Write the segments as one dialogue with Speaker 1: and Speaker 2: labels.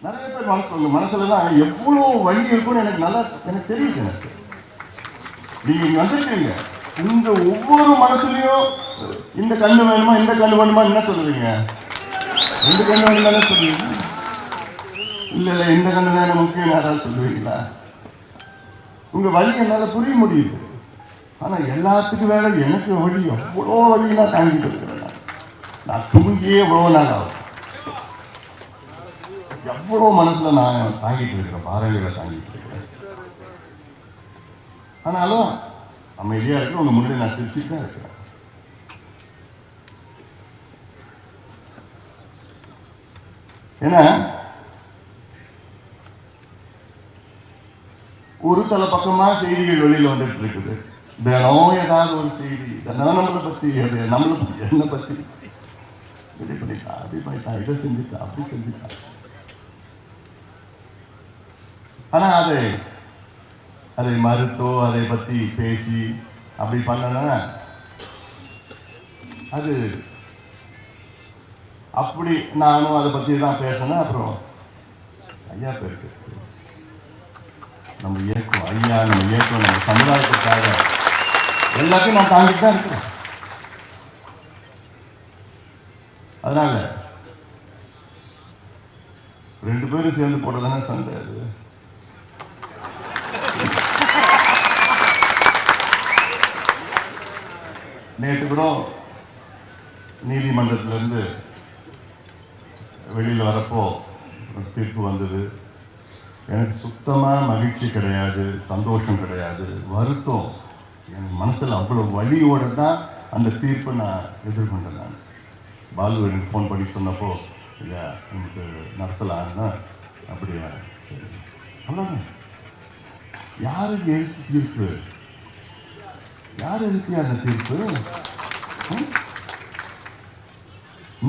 Speaker 1: நிறைய பேர் மனசு மனசுல தான் எவ்வளோ வழி இருக்கும்னு எனக்கு நல்லா எனக்கு தெரியுது. எனக்கு நீங்க இங்க வந்திருக்கீங்க உங்க ஒவ்வொரு மனசுலயும் இந்த கண்ணு வேணுமா இந்த கண்ணு வேணுமா என்ன சொல்லுவீங்க? இந்த கண்ணு வேணுமா என்ன சொல்லுவீங்க. இல்ல இல்ல இந்த கண்ணு தான் முக்கியம் யாராவது சொல்லுவீங்களா? உங்க வழி என்னால புரிய முடியுது. ஆனா எல்லாத்துக்கும் வேற எனக்கு வழி எவ்வளோ வழி நான் தாங்கிட்டு இருக்கிறேன். நான். நான் தூங்கியே எவ்வளோ நாள் ஆகும். எவ்வளோ மனசுல நான் தாங்கிட்டு இருக்கிறேன் பாறைகளை தாங்கிட்டு இருக்கிறேன். ஆனாலும் அமைதியா இருக்கு உங்க முன்னாடி நான் சிரிச்சுட்டு தான் இருக்கிறேன் ஏன்னா ஒரு தலை பக்கமா செய்திகள் வெளியில வந்துட்டு இருக்குது. தினம் ஏதாவது ஒரு செய்தி தினம் நம்மளை பத்தி அது நம்மளை பத்தி என்ன பத்தி. இப்படி பண்ணிட்டா அப்படி பண்ணிட்டா இதை செஞ்சுட்டா அப்படி செஞ்சுட்டா ஆனால் அது அதை மறுத்தோ அதை பற்றி பேசி அப்படி பண்ணனா அது அப்படி நானும் அதை பற்றி தான் பேசினேன். அப்புறம் ஐயா பேருக்கு. நம்ம இயக்கம் ஐயா நம்ம இயக்கம் நம்ம சமுதாயத்துக்காக எல்லாத்தையும் நான் தாங்கிட்டு தான் இருக்கிறேன். அதனால ரெண்டு பேரும் சேர்ந்து போட்டதானே சண்டை அது. நேற்று கூட நீதிமன்றத்திலிருந்து வெளியில் வரப்போ தீர்ப்பு வந்தது. எனக்கு சுத்தமாக மகிழ்ச்சி கிடையாது சந்தோஷம் கிடையாது வருத்தம். என் மனசில் அவ்வளோ வலியோட தான் அந்த தீர்ப்பை நான் எதிர்கொண்டேன் நான். பாலு எனக்கு ஃபோன் பண்ணி சொன்னப்போ இல்லை நமக்கு நடத்தலாம்னா அப்படியா சரி. அவ்வளோதான் யாருக்கு எழுத்து தீர்ப்பு யார் எதுக்கு அந்த தீர்ப்பு?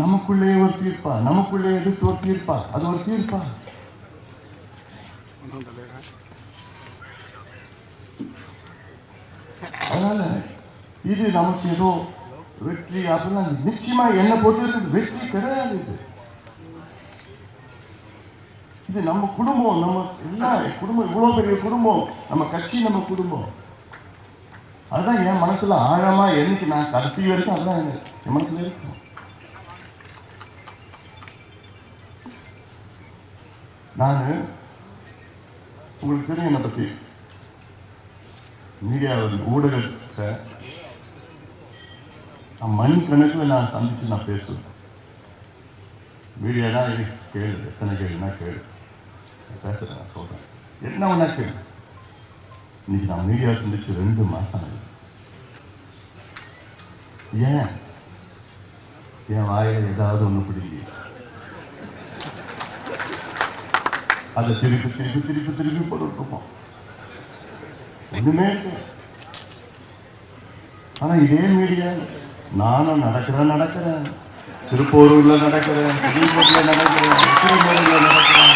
Speaker 1: நமக்குள்ளே ஒரு தீர்ப்பா? நமக்குள்ளே எதிர்த்து ஒரு தீர்ப்பா? அது ஒரு தீர்ப்பா? அதனால இது நமக்கு ஏதோ வெற்றி அப்படின்னா நிச்சயமா என்ன பொறுத்தவரைக்கும் வெற்றி கிடையாது இது. இது நம்ம குடும்பம் நம்ம எல்லா குடும்பம் இவ்வளவு பெரிய குடும்பம். நம்ம கட்சி நம்ம குடும்பம். அதுதான் என் மனசுல ஆழமா எனக்கு நான் கடைசி வரைக்கும் அதுதான் என் மனசுல இருக்கும் நான் உங்களுக்கு தெரியும் என்னை பத்தி. மீடியாவில் ஊடகத்தை நான் மண் கணக்கில் நான் சந்திச்சு நான் பேசுவேன். மீடியா தான் கேளு. எத்தனை கேளுன்னா கேளு. பேசுகிறேன் பேசுறேன் நான் சொல்கிறேன் என்ன ஒன்றா கேளு. இன்னைக்கு நான் மீடியா சந்திச்சு ரெண்டு மாசம் ஆகுது ஏன் என் வாயில ஏதாவது ஒண்ணு பிடிக்கல அதை திருப்பி திருப்பி திருப்பி திருப்பி போட்டுட்டு இருப்போம் ஒண்ணுமே ஆனா இதே மீடியா நானும் நடக்கிறேன் நடக்கிறேன் திருப்போரூர்ல நடக்கிறேன் திருப்பூர்ல நடக்கிறேன் திருப்பூர்ல நடக்கிறேன்